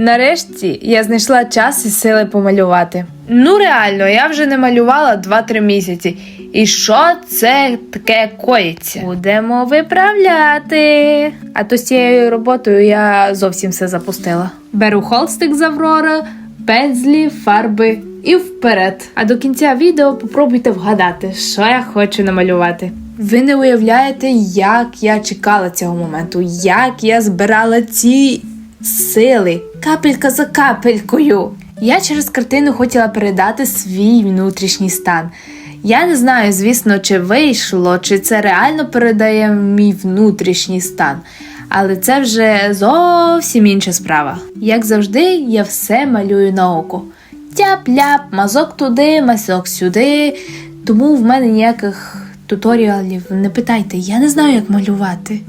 Нарешті я знайшла час і сили помалювати. Ну реально, я вже не малювала 2-3 місяці. І що це таке коїться? Будемо виправляти. А то з цією роботою я зовсім все запустила. Беру холстик з Аврори, пензлі, фарби і вперед. А до кінця відео попробуйте вгадати, що я хочу намалювати. Ви не уявляєте, як я чекала цього моменту, як я збирала ці сили, капелька за капелькою. Я через картину хотіла передати свій внутрішній стан. Я не знаю, звісно, чи вийшло, чи це реально передає мій внутрішній стан. Але це вже зовсім інша справа. Як завжди, я все малюю на око. Тяп-ляп, мазок туди, мазок сюди. Тому в мене ніяких туторіалів не питайте, я не знаю, як малювати.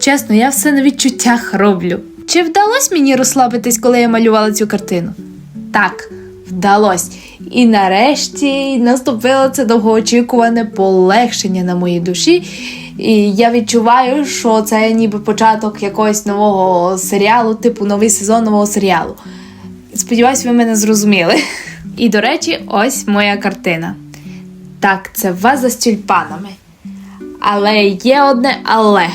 Чесно, я все на відчуттях роблю. Чи вдалося мені розслабитись, коли я малювала цю картину? Так, вдалося. І нарешті наступило це довгоочікуване полегшення на моїй душі. І я відчуваю, що це ніби початок якогось нового серіалу, типу новий сезон нового серіалу. Сподіваюсь, ви мене зрозуміли. І, до речі, ось моя картина. Так, це ваза з тюльпанами. Але є одне але.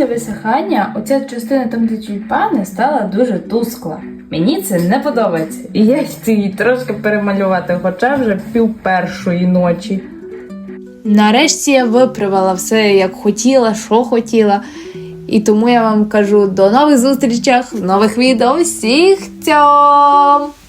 Після висихання оця частина там, де тюльпани, стала дуже тускла. Мені це не подобається. І я хочу її трошки перемалювати, хоча вже пів першої ночі. Нарешті я виправила все, як хотіла, що хотіла. І тому я вам кажу до нових зустрічах нових відео. Всіх цьом!